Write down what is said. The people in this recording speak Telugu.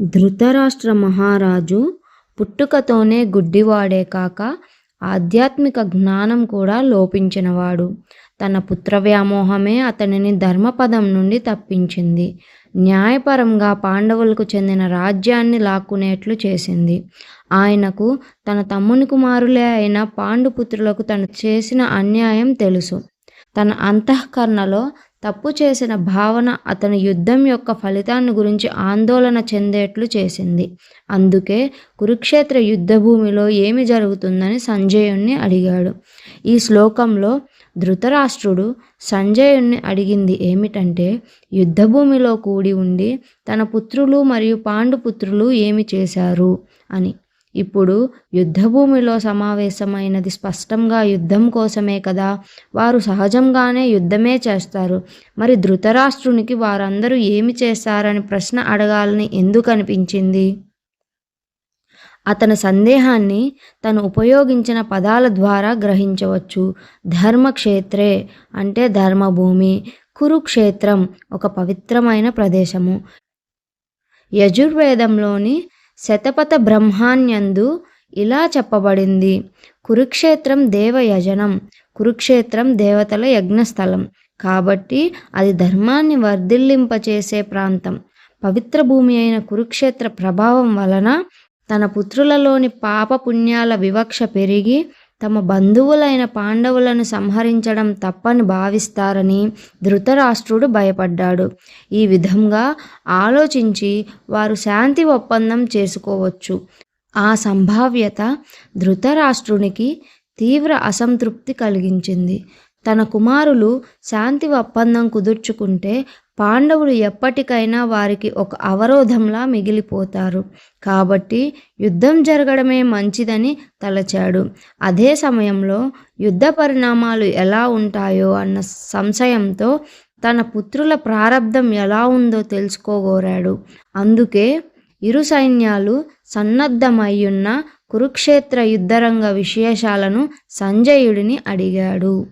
ధృతరాష్ట్ర మహారాజు పుట్టుకతోనే గుడ్డివాడే కాక ఆధ్యాత్మిక జ్ఞానం కూడా లోపించినవాడు. తన పుత్ర వ్యామోహమే అతనిని ధర్మపదం నుండి తప్పించింది. న్యాయపరంగా పాండవులకు చెందిన రాజ్యాన్ని లాక్కునేట్లు చేసింది. ఆయనకు తన తమ్ముని కుమారులే అయిన పాండుపుత్రులకు తను చేసిన అన్యాయం తెలుసు. తన అంతఃకరణలో తప్పు చేసిన భావన అతని యుద్ధం యొక్క ఫలితాన్ని గురించి ఆందోళన చెందేట్లు చేసింది. అందుకే కురుక్షేత్ర యుద్ధభూమిలో ఏమి జరుగుతుందని సంజయుణ్ణి అడిగాడు. ఈ శ్లోకంలో ధృతరాష్ట్రుడు సంజయుణ్ణి అడిగింది ఏమిటంటే యుద్ధభూమిలో కూడి ఉండి తన పుత్రులు మరియు పాండుపుత్రులు ఏమి చేశారు అని. ఇప్పుడు యుద్ధభూమిలో సమావేశమైనది స్పష్టంగా యుద్ధం కోసమే కదా! వారు సహజంగానే యుద్ధమే చేస్తారు. మరి ధృతరాష్ట్రునికి వారందరూ ఏమి చేశారని ప్రశ్న అడగాలని ఎందుకు అనిపించింది అతని సందేహాన్ని తను ఉపయోగించిన పదాల ద్వారా గ్రహించవచ్చు. ధర్మక్షేత్రే అంటే ధర్మభూమి. కురుక్షేత్రం ఒక పవిత్రమైన ప్రదేశము. యజుర్వేదంలోని శతపథ బ్రహ్మాన్యందు ఇలా చెప్పబడింది. కురుక్షేత్రం దేవయజనం. కురుక్షేత్రం దేవతల యజ్ఞస్థలం. కాబట్టి అది ధర్మాన్ని వర్ధిల్లింపచేసే ప్రాంతం. పవిత్ర భూమి అయిన కురుక్షేత్ర ప్రభావం వలన తన పుత్రులలోని పాపపుణ్యాల వివక్ష పెరిగి తమ బంధువులైన పాండవులను సంహరించడం తప్పని భావిస్తారని ధృతరాష్ట్రుడు భయపడ్డాడు. ఈ విధంగా ఆలోచించి వారు శాంతి ఒప్పందం చేసుకోవచ్చు. ఆ సంభావ్యత ధృతరాష్ట్రునికి తీవ్ర అసంతృప్తి కలిగించింది. తన కుమారులు శాంతి ఒప్పందం కుదుర్చుకుంటే పాండవులు ఎప్పటికైనా వారికి ఒక అవరోధంలా మిగిలిపోతారు. కాబట్టి యుద్ధం జరగడమే మంచిదని తలచాడు. అదే సమయంలో యుద్ధ పరిణామాలు ఎలా ఉంటాయో అన్న సంశయంతో తన పుత్రుల ప్రారంధం ఎలా ఉందో తెలుసుకోగోరాడు. అందుకే ఇరు సైన్యాలు సన్నద్ధమయ్యున్న కురుక్షేత్ర యుద్ధరంగ విశేషాలను సంజయుడిని అడిగాడు.